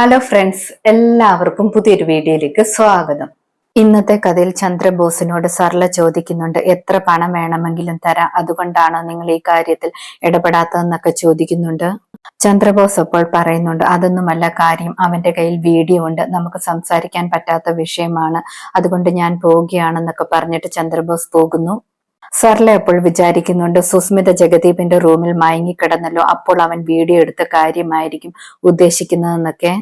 Hello friends എല്ലാവർക്കും പുതിയൊരു വീഡിയോയിലേക്ക് സ്വാഗതം. ഇന്നത്തെ കഥയിൽ ചന്ദ്രബോസിനോട് സർല ചോദിക്കുന്നുണ്ട് എത്ര പണം വേണമെങ്കിലും തരാം? അതുകൊണ്ടാണോ നിങ്ങൾ ഈ കാര്യത്തിൽ ഇടപെടാത്തതെന്നൊക്കെ ചോദിക്കുന്നുണ്ട്? ചന്ദ്രബോസ് അപ്പോൾ പറയുന്നുണ്ട് അതൊന്നുമല്ല കാര്യം. അവന്റെ കയ്യിൽ വീഡിയോ ഉണ്ട്. നമുക്ക് സംസാരിക്കാൻ പറ്റാത്ത വിഷയമാണ്. അതുകൊണ്ട് ഞാൻ പോവുകയാണെന്നൊക്കെ പറഞ്ഞിട്ട് ചന്ദ്രബോസ് പോകുന്നു. സർല അപ്പോൾ വിചാരിക്കുന്നുണ്ട് സുസ്മിത ജഗദീപിന്റെ റൂമിൽ മയങ്ങിക്കിടന്നല്ലോ അപ്പോൾ അവൻ വീഡിയോ എടുത്ത കാര്യമായിരിക്കും ഉദ്ദേശിക്കുന്നതെന്നൊക്കെ.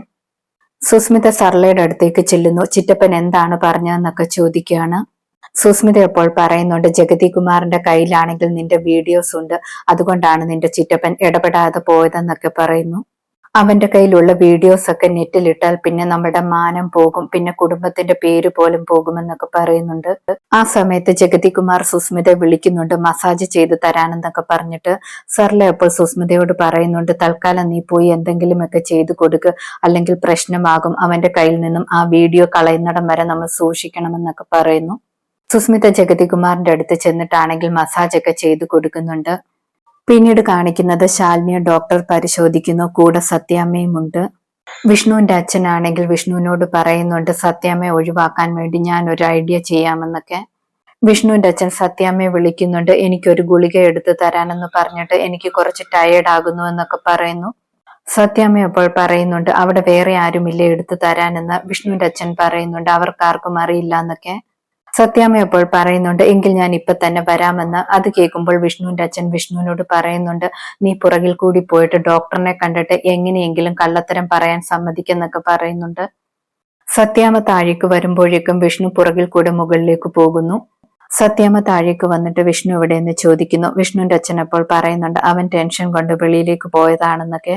സുസ്മിത സർലയുടെ അടുത്തേക്ക് ചെല്ലുന്നു ചിറ്റപ്പൻ എന്താണ് പറഞ്ഞതെന്നൊക്കെ ചോദിക്കുകയാണ്. സുസ്മിത അപ്പോൾ പറയുന്നുണ്ട് ജഗതി കുമാറിന്റെ കയ്യിലാണെങ്കിൽ നിന്റെ വീഡിയോസ് ഉണ്ട് അതുകൊണ്ടാണ് നിന്റെ ചിറ്റപ്പൻ ഇടപെടാതെ പോയതെന്നൊക്കെ പറയുന്നു. അവന്റെ കയ്യിലുള്ള വീഡിയോസ് ഒക്കെ നെറ്റിലിട്ടാൽ പിന്നെ നമ്മുടെ മാനം പോകും. പിന്നെ കുടുംബത്തിന്റെ പേര് പോലും പോകുമെന്നൊക്കെ പറയുന്നുണ്ട്. ആ സമയത്ത് ജഗതികുമാർ സുസ്മിത വിളിക്കുന്നുണ്ട്. മസാജ് ചെയ്ത് തരാനെന്നൊക്കെ പറഞ്ഞിട്ട് സർല അപ്പോൾ സുസ്മിതയോട് പറയുന്നുണ്ട് തൽക്കാലം നീ പോയി എന്തെങ്കിലുമൊക്കെ ചെയ്തു കൊടുക്ക്. അല്ലെങ്കിൽ പ്രശ്നമാകും. അവന്റെ കയ്യിൽ നിന്നും ആ വീഡിയോ കളയുന്നിടം വരെ നമ്മൾ സൂക്ഷിക്കണമെന്നൊക്കെ പറയുന്നു. സുസ്മിത ജഗതികുമാറിന്റെ അടുത്ത് ചെന്നിട്ടാണെങ്കിൽ മസാജ് ഒക്കെ ചെയ്തു കൊടുക്കുന്നുണ്ട്. പിന്നീട് കാണിക്കുന്നത് ശാലിനിയെ ഡോക്ടർ പരിശോധിക്കുന്നു. കൂടെ സത്യാമ്മയുമുണ്ട് വിഷ്ണുവിന്റെ അച്ഛനാണെങ്കിൽ വിഷ്ണുവിനോട് പറയുന്നുണ്ട് സത്യാമ്മയെ ഒഴിവാക്കാൻ വേണ്ടി ഞാൻ ഒരു ഐഡിയ ചെയ്യാമെന്നൊക്കെ. വിഷ്ണുവിന്റെ അച്ഛൻ സത്യാമ്മയെ വിളിക്കുന്നുണ്ട് എനിക്കൊരു ഗുളിക എടുത്തു തരാനെന്ന് പറഞ്ഞിട്ട് എനിക്ക് കുറച്ച് ടയേർഡ് ആകുന്നു എന്നൊക്കെ പറയുന്നു. സത്യാമ്മ അപ്പോൾ പറയുന്നുണ്ട് അവിടെ വേറെ ആരുമില്ല എടുത്തു തരാനെന്ന്? വിഷ്ണുവിന്റെ അച്ഛൻ പറയുന്നുണ്ട് അവർക്കാർക്കും അറിയില്ല എന്നൊക്കെ. സത്യാമ്മ അപ്പോൾ പറയുന്നുണ്ട് എങ്കിൽ ഞാൻ ഇപ്പൊ തന്നെ വരാമെന്ന്. അത് കേൾക്കുമ്പോൾ വിഷ്ണുവിന്റെ അച്ഛൻ വിഷ്ണുവിനോട് പറയുന്നുണ്ട് നീ പുറകിൽ കൂടി പോയിട്ട് ഡോക്ടറിനെ കണ്ടിട്ട് എങ്ങനെയെങ്കിലും കള്ളത്തരം പറയാൻ സമ്മതിക്കെന്നൊക്കെ പറയുന്നുണ്ട്. സത്യാമ്മ താഴേക്ക് വരുമ്പോഴേക്കും വിഷ്ണു പുറകിൽ കൂടെ മുകളിലേക്ക് പോകുന്നു. സത്യാമ്മ താഴേക്ക് വന്നിട്ട് വിഷ്ണു എവിടെയെന്ന് ചോദിക്കുന്നു. വിഷ്ണുവിന്റെ അച്ഛൻ അപ്പോൾ പറയുന്നുണ്ട് അവൻ ടെൻഷൻ കൊണ്ട് വെളിയിലേക്ക് പോയതാണെന്നൊക്കെ.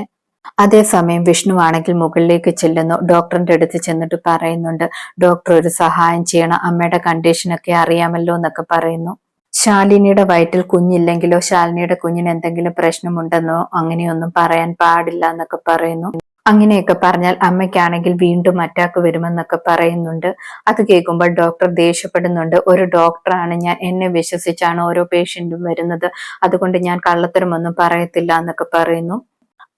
അതേസമയം വിഷ്ണു ആണെങ്കിൽ മുകളിലേക്ക് ചെല്ലുന്നു. ഡോക്ടറിന്റെ അടുത്ത് ചെന്നിട്ട് പറയുന്നുണ്ട് ഡോക്ടർ ഒരു സഹായം ചെയ്യണം. അമ്മയുടെ കണ്ടീഷനൊക്കെ അറിയാമല്ലോ എന്നൊക്കെ പറയുന്നു. ശാലിനിയുടെ വയറ്റിൽ കുഞ്ഞില്ലെങ്കിലോ ശാലിനിയുടെ കുഞ്ഞിന് എന്തെങ്കിലും പ്രശ്നമുണ്ടെന്നോ അങ്ങനെയൊന്നും പറയാൻ പാടില്ല എന്നൊക്കെ പറയുന്നു. അങ്ങനെയൊക്കെ പറഞ്ഞാൽ അമ്മയ്ക്കാണെങ്കിൽ വീണ്ടും അറ്റാക്ക് വരുമെന്നൊക്കെ പറയുന്നുണ്ട്. അത് കേൾക്കുമ്പോൾ ഡോക്ടർ ദേഷ്യപ്പെടുന്നുണ്ട് ഒരു ഡോക്ടറാണ് ഞാൻ എന്നെ വിശ്വസിച്ചാണ് ഓരോ പേഷ്യന്റും വരുന്നത്. അതുകൊണ്ട് ഞാൻ കള്ളത്തരമൊന്നും പറയത്തില്ല എന്നൊക്കെ പറയുന്നു.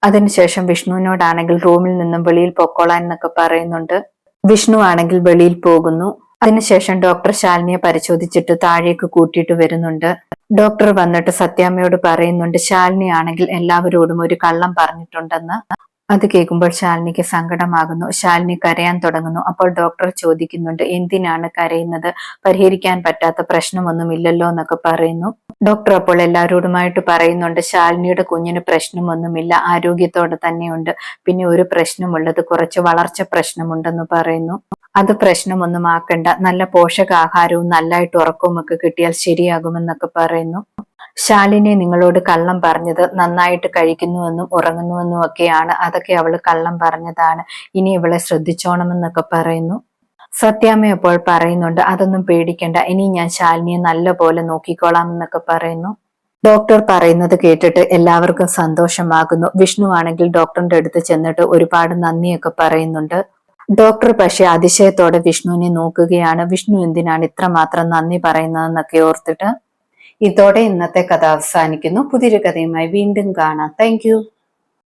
അതിനുശേഷം വിഷ്ണുവിനോടാണെങ്കിൽ റൂമിൽ നിന്നും വെളിയിൽ പൊക്കോളാൻ എന്നൊക്കെ പറയുന്നുണ്ട്. വിഷ്ണു ആണെങ്കിൽ വെളിയിൽ പോകുന്നു. അതിനുശേഷം ഡോക്ടർ ശാലിനിയെ പരിശോധിച്ചിട്ട് താഴേക്ക് കൂട്ടിയിട്ട് വരുന്നുണ്ട്. ഡോക്ടർ വന്നിട്ട് സത്യാമ്മയോട് പറയുന്നുണ്ട് ശാലിനി ആണെങ്കിൽ എല്ലാവരോടും ഒരു കള്ളം പറഞ്ഞിട്ടുണ്ടെന്ന്. അത് കേൾക്കുമ്പോൾ ശാലിനിക്ക് സങ്കടമാകുന്നു. ശാലിനി കരയാൻ തുടങ്ങുന്നു. അപ്പോൾ ഡോക്ടർ ചോദിക്കുന്നുണ്ട് എന്തിനാണ് കരയുന്നത്? പരിഹരിക്കാൻ പറ്റാത്ത പ്രശ്നമൊന്നുമില്ലല്ലോ എന്നൊക്കെ പറയുന്നു. ഡോക്ടർ അപ്പോൾ എല്ലാവരോടുമായിട്ട് പറയുന്നുണ്ട് ശാലിനിയുടെ കുഞ്ഞിന് പ്രശ്നമൊന്നുമില്ല ആരോഗ്യത്തോടെ തന്നെയുണ്ട്. പിന്നെ ഒരു പ്രശ്നമുള്ളത് കുറച്ച് വളർച്ച പ്രശ്നമുണ്ടെന്ന് പറയുന്നു. അത് പ്രശ്നമൊന്നും ആക്കണ്ട. നല്ല പോഷകാഹാരവും നല്ലതായിട്ട് ഉറക്കവും ഒക്കെ കിട്ടിയാൽ ശരിയാകുമെന്നൊക്കെ പറയുന്നു. ശാലിനെ നിങ്ങളോട് കള്ളം പറഞ്ഞത് നന്നായിട്ട് കഴിക്കുന്നുവെന്നും ഉറങ്ങുന്നുവെന്നും ഒക്കെയാണ്. അതൊക്കെ അവൾ കള്ളം പറഞ്ഞതാണ്. ഇനി ഇവളെ ശ്രദ്ധിച്ചോണമെന്നൊക്കെ പറയുന്നു. സത്യാമ്മ അപ്പോൾ പറയുന്നുണ്ട് അതൊന്നും പേടിക്കണ്ട ഇനി ഞാൻ ശാലിനിയെ നല്ല പോലെ നോക്കിക്കോളാം എന്നൊക്കെ പറയുന്നു. ഡോക്ടർ പറയുന്നത് കേട്ടിട്ട് എല്ലാവർക്കും സന്തോഷമാകുന്നു. വിഷ്ണു ആണെങ്കിൽ ഡോക്ടറിന്റെ അടുത്ത് ചെന്നിട്ട് ഒരുപാട് നന്ദിയൊക്കെ പറയുന്നുണ്ട്. ഡോക്ടർ പക്ഷെ അതിശയത്തോടെ വിഷ്ണുവിനെ നോക്കുകയാണ്. വിഷ്ണു എന്തിനാണ് ഇത്രമാത്രം നന്ദി പറയുന്നതെന്നൊക്കെ ഓർത്തിട്ട്? ഇതോടെ ഇന്നത്തെ കഥ അവസാനിക്കുന്നു. പുതിയൊരു കഥയുമായി വീണ്ടും കാണാം. താങ്ക്